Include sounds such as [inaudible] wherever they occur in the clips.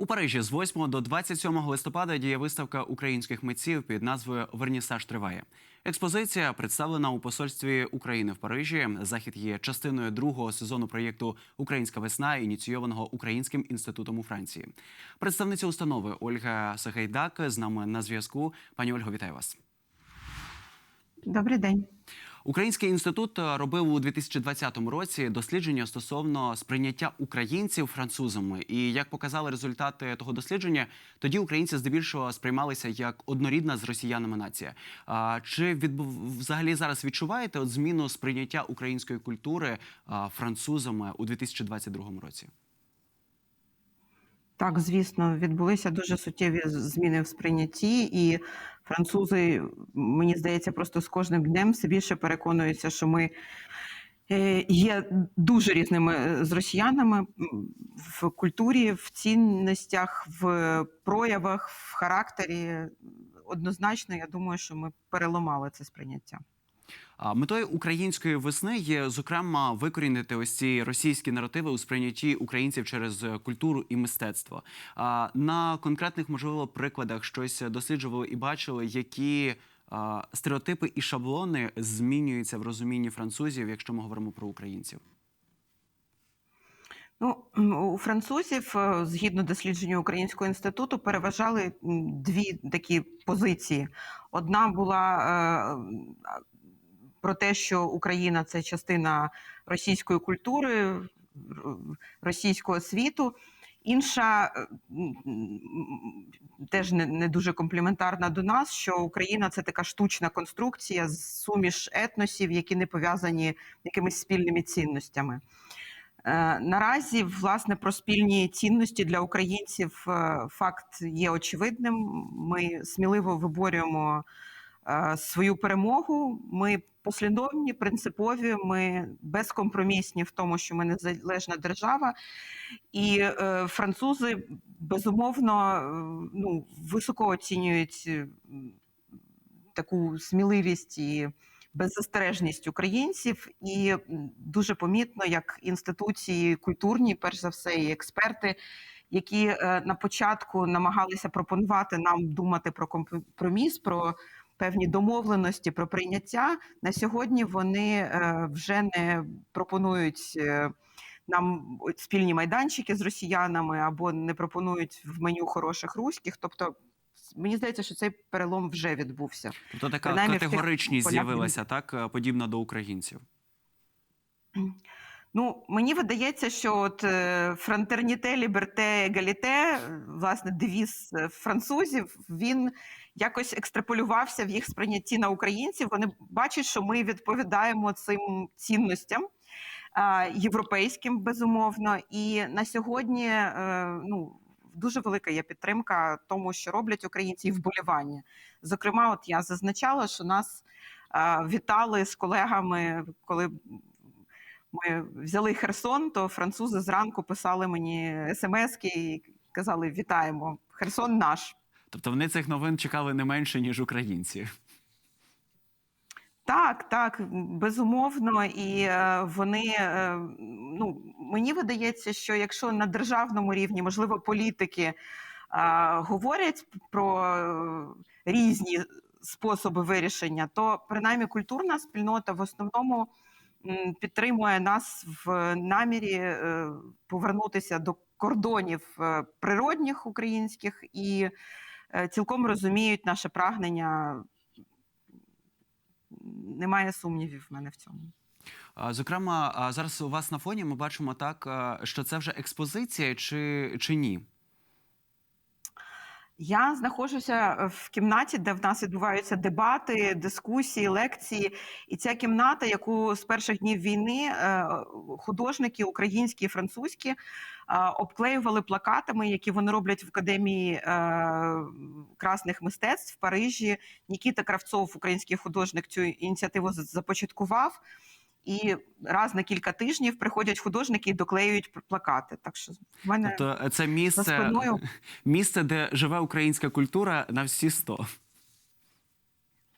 У Парижі з 8 до 27 листопада діє виставка українських митців під назвою Вернісаж триває. Експозиція представлена у посольстві України в Парижі. Захід є частиною другого сезону проєкту Українська весна, ініційованого Українським інститутом у Франції. Представниця установи Ольга Сагайдак з нами на зв'язку. Пані Ольго, вітаю вас. Добрий день. Український інститут робив у 2020 році дослідження стосовно сприйняття українців французами. І як показали результати того дослідження, тоді українці здебільшого сприймалися як однорідна з росіянами нація. А чи відбув взагалі зараз відчуваєте от зміну сприйняття української культури французами у 2022 році? Так, звісно, відбулися дуже суттєві зміни в сприйнятті, і французи, мені здається, просто з кожним днем все більше переконуються, що ми е, є дуже різними з росіянами в культурі, в цінностях, в проявах, в характері. Однозначно, я думаю, що ми переламали це сприйняття. Метою української весни є зокрема викорінити ось ці російські наративи у сприйнятті українців через культуру і мистецтво. На конкретних можливо прикладах щось досліджували і бачили, які стереотипи і шаблони змінюються в розумінні французів, якщо ми говоримо про українців. Ну, у французів, е, згідно дослідженню Українського інституту, переважали дві такі позиції. Одна була е, про те, що Україна це частина російської культури, російського світу. Інша теж не, не дуже компліментарна до нас, що Україна це така штучна конструкція, з суміш етносів, які не пов'язані якимись спільними цінностями. Е, наразі, власне, про спільні цінності для українців е, факт є очевидним. Ми сміливо виборюємо е, свою перемогу. Ми послідовні, принципові, ми безкомпромісні в тому, що ми незалежна держава, і французи безумовно ну, високо оцінюють таку сміливість і беззастережність українців, і дуже помітно, як інституції культурні, перш за все, і експерти, які е, на початку намагалися пропонувати нам думати про компроміс, про певні домовленості, про прийняття на сьогодні. Вони е, вже не пропонують. Е, нам спільні майданчики з росіянами або не пропонують в меню хороших руських, тобто мені здається, що цей перелом вже відбувся. Тобто така Принаймні, категоричність з'явилася, так, е, подібна до українців. Ну, мені видається, що от е, франтерніте, ліберте, егаліте, власне, девіз французів, він якось екстраполювався в їх сприйнятті на українців. Вони бачать, що ми відповідаємо цим цінностям європейським, безумовно. І на сьогодні, ну дуже велика є підтримка тому, що роблять українці і вболівання. Зокрема, от я зазначала, що нас а, вітали з колегами, коли ми взяли Херсон, то французи зранку писали мені смски і казали: Вітаємо! Херсон наш. Тобто вони цих новин чекали не менше, ніж українці. Так, так, безумовно, і е, вони е, ну мені видається, що якщо на державному рівні, можливо, політики е, говорять про різні способи вирішення, то принаймні культурна спільнота в основному підтримує нас в намірі повернутися до кордонів природних українських і цілком розуміють наше прагнення немає сумнівів в мене в цьому. Зокрема, зараз у вас на фоні ми бачимо так, що це вже експозиція, чи, чи ні? Я знаходжуся в кімнаті, де в нас відбуваються дебати, дискусії, лекції. І ця кімната, яку з перших днів війни е, художники українські і французькі обклеювали плакатами, які вони роблять в академії е, красних мистецтв в Парижі. Нікіта Кравцов, український художник, цю ініціативу започаткував. І раз на кілька тижнів приходять художники і доклеюють плакати. Так що в мене тобто це місце, [laughs] місце, де живе українська культура на всі сто.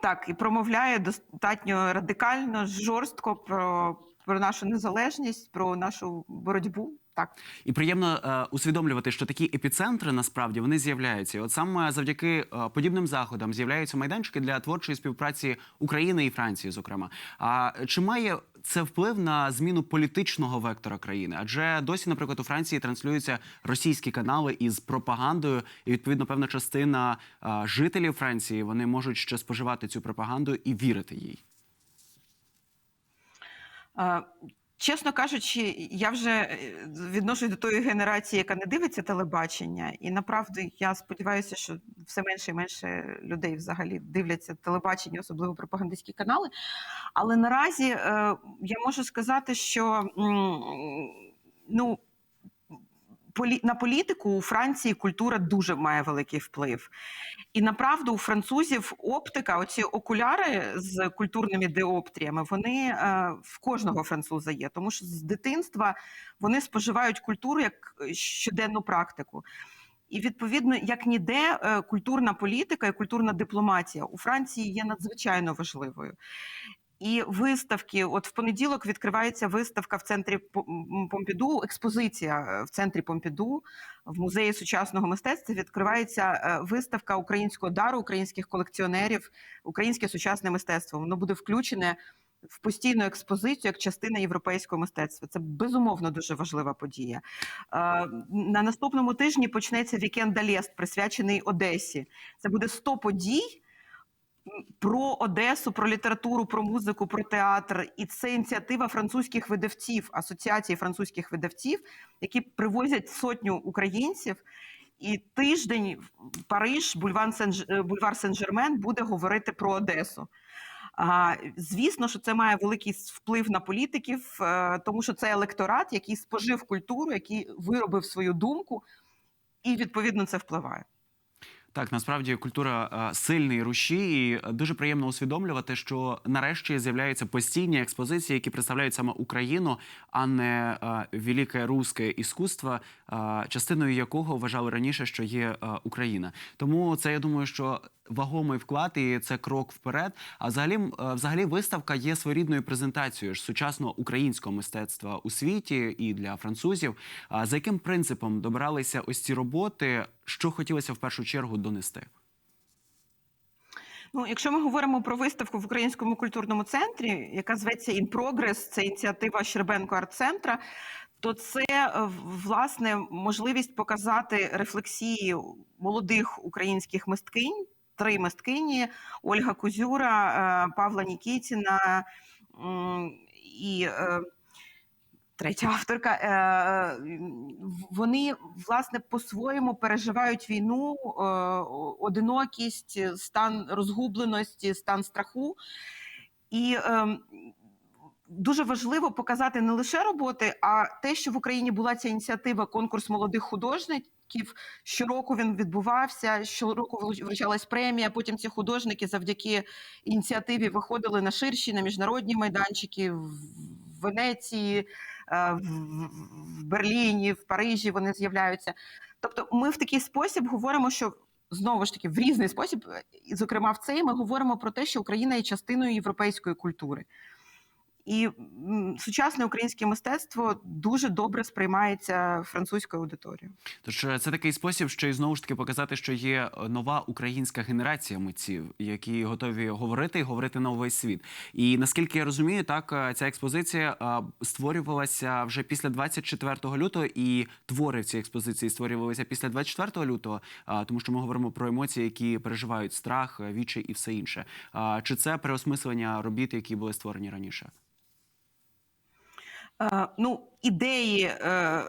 Так, і промовляє достатньо радикально, жорстко про, про нашу незалежність, про нашу боротьбу. Так. І приємно е, усвідомлювати, що такі епіцентри насправді вони з'являються. І От саме завдяки е, подібним заходам з'являються майданчики для творчої співпраці України і Франції, зокрема. А чи має це вплив на зміну політичного вектора країни? Адже досі, наприклад, у Франції транслюються російські канали із пропагандою, і відповідно певна частина е, жителів Франції вони можуть ще споживати цю пропаганду і вірити їй. Чесно кажучи, я вже е, відношусь до тої генерації, яка не дивиться телебачення, і направду я сподіваюся, що все менше і менше людей взагалі дивляться телебачення, особливо пропагандистські канали. Але наразі е, я можу сказати, що ну. Полі- На політику у Франції культура дуже має великий вплив. І направду у французів оптика, оці окуляри з культурними диоптріями, вони е, в кожного француза є, тому що з дитинства вони споживають культуру як е, щоденну практику. І відповідно, як ніде, е, культурна політика і культурна дипломатія у Франції є надзвичайно важливою. І виставки, от в понеділок відкривається виставка в центрі По- Помпіду, експозиція е, в центрі Помпіду в музеї сучасного мистецтва відкривається е, виставка українського дару, українських колекціонерів, українське сучасне мистецтво. Воно буде включене в постійну експозицію як частина європейського мистецтва. Це безумовно дуже важлива подія. Е, На наступному тижні почнеться вікенд Далєст, присвячений Одесі. Це буде 100 подій про Одесу, про літературу, про музику, про театр. І це ініціатива французьких видавців, асоціації французьких видавців, які привозять сотню українців. І тиждень в Париж, бульвар бульвар Сен-Жермен буде говорити про Одесу. А, звісно, що це має великий вплив на політиків, е, тому що це електорат, який спожив культуру, який виробив свою думку, і відповідно це впливає. Так, насправді культура е, сильний рушій, і дуже приємно усвідомлювати, що нарешті з'являються постійні експозиції, які представляють саме Україну, а не е, велике русське іскусство, е, частиною якого вважали раніше, що є Україна. Тому це я думаю, що вагомий вклад і це крок вперед. А взагалі, взагалі, виставка є своєрідною презентацією ж сучасного українського мистецтва у світі і для французів. За яким принципом добиралися ось ці роботи? Що хотілося в першу чергу донести? Ну, якщо ми говоримо про виставку в Українському культурному центрі, яка зветься «In Progress», це ініціатива Щербенко арт-центра, то це е, власне можливість показати рефлексії молодих українських мисткинь, три мисткині: Ольга Кузюра, е, Павла Нікітіна і. Е, Третя авторка, е, вони власне по-своєму переживають війну, е, одинокість, стан розгубленості, стан страху. І е, дуже важливо показати не лише роботи, а те, що в Україні була ця ініціатива конкурс молодих художників. Щороку він відбувався, щороку вручалась премія. Потім ці художники завдяки ініціативі виходили на ширші, на міжнародні майданчики в Венеції, е, в в Берліні, в Парижі вони з'являються. Тобто, ми в такий спосіб говоримо, що знову ж таки в різний спосіб, е, і, зокрема в цей, ми говоримо про те, що Україна є частиною європейської культури. І сучасне українське мистецтво дуже добре сприймається французькою аудиторією. Тож е, це такий спосіб, що і знову ж таки показати, що є е, нова українська генерація митців, які готові говорити і говорити на увесь світ. І наскільки я розумію, так е, ця експозиція створювалася вже після 24 лютого, і твори в цій експозиції створювалися після 24 лютого, тому що ми говоримо про емоції, які переживають страх, відчай і все інше. Чи це переосмислення робіт, які були створені раніше? Е, ну, ідеї, е,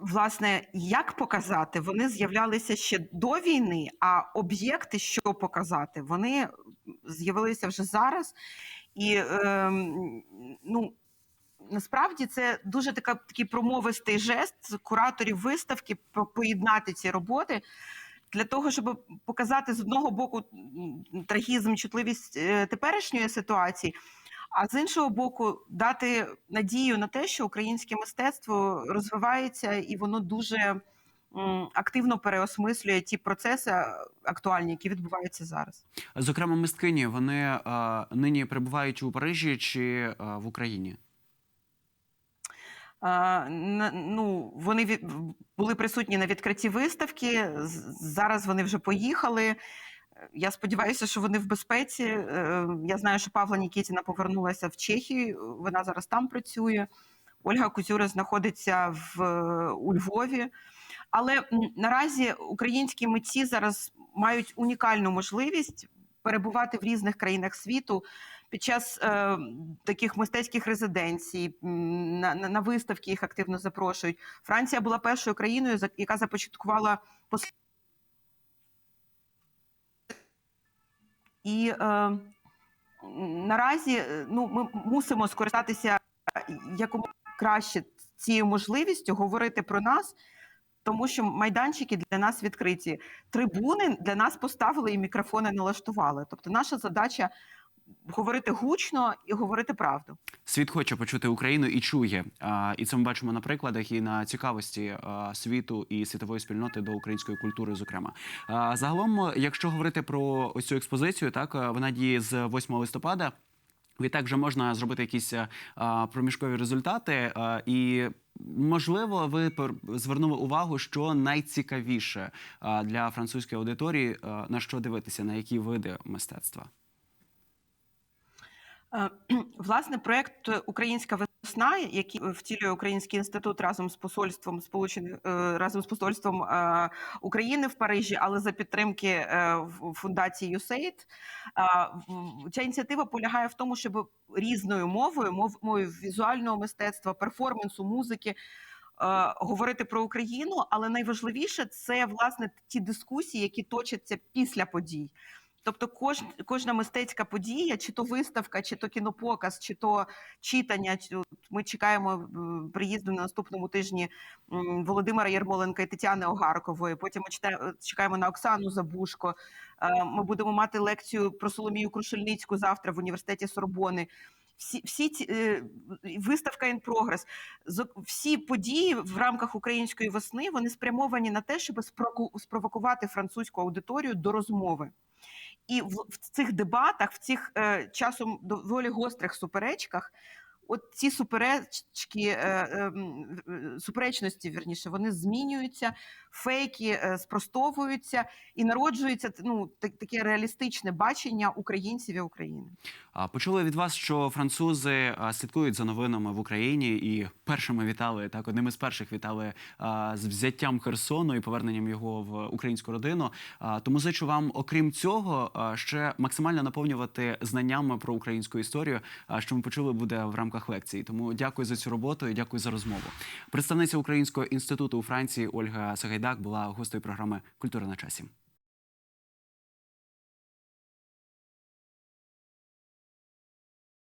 власне, як показати, вони з'являлися ще до війни, а об'єкти, що показати, вони з'явилися вже зараз. І е, ну, насправді це дуже така, такий промовистий жест кураторів виставки по- поєднати ці роботи. Для того, щоб показати з одного боку трагізм, чутливість е, теперішньої ситуації, а з іншого боку, дати надію на те, що українське мистецтво розвивається і воно дуже активно переосмислює ті процеси актуальні, які відбуваються зараз. Зокрема, мисткині вони е, нині перебувають у Парижі чи е, в Україні? А, ну, вони від, були присутні на відкритті виставки. Зараз вони вже поїхали. Я сподіваюся, що вони в безпеці. Е, Я знаю, що Павла Нікітіна повернулася в Чехію. Вона зараз там працює. Ольга Кузюра знаходиться в, у Львові. Але наразі українські митці зараз мають унікальну можливість перебувати в різних країнах світу під час е, таких мистецьких резиденцій, на, на, на виставки їх активно запрошують. Франція була першою країною, яка започаткувала і е, наразі е, ну, ми мусимо скористатися якомога краще цією можливістю говорити про нас. Тому що майданчики для нас відкриті. Трибуни для нас поставили і мікрофони налаштували. Тобто, наша задача говорити гучно і говорити правду. Світ хоче почути Україну і чує. І це ми бачимо на прикладах і на цікавості світу і світової спільноти до української культури. Зокрема, загалом, якщо говорити про ось цю експозицію, так вона діє з 8 листопада. Відтак вже можна зробити якісь проміжкові результати, і можливо, ви звернули увагу, що найцікавіше для французької аудиторії на що дивитися, на які види мистецтва. Е, [clears throat] Власне, проект Українська весна, який втілює Український інститут разом з посольством Сполучених е, разом з посольством е, України в Парижі, але за підтримки фундації USAID. Ця ініціатива полягає в тому, щоб різною мовою, мов- мовою візуального мистецтва, перформансу, музики. Говорити про Україну, але найважливіше це власне ті дискусії, які точаться після подій. Тобто кож, кожна мистецька подія, чи то виставка, чи то кінопоказ, чи то читання. Ми чекаємо приїзду на наступному тижні Володимира Єрмоленка і Тетяни Огаркової. Потім ми чекаємо на Оксану Забушко. Е, Ми будемо мати лекцію про Соломію Крушельницьку завтра в університеті Сорбони. Всі, всі ці е, виставка in progress. Всі події в рамках української весни вони спрямовані на те, щоб спровокувати французьку аудиторію до розмови. І в, в цих дебатах, в цих е, часом доволі гострих суперечках, от ці суперечки, е, е, м, е, суперечності, вірніше, вони змінюються, фейки е, спростовуються і народжується ну, так, таке реалістичне бачення українців і України. А, Почули від вас, що французи слідкують за новинами в Україні і першими вітали так, одним із перших вітали з взяттям Херсону і поверненням його в українську родину. Тому зичу вам, окрім цього, ще максимально наповнювати знаннями про українську історію, що ми почули буде в рамках лекції. Тому дякую за цю роботу і дякую за розмову. Представниця Українського інституту у Франції Ольга Сагайдак була гостею програми Культура на часі.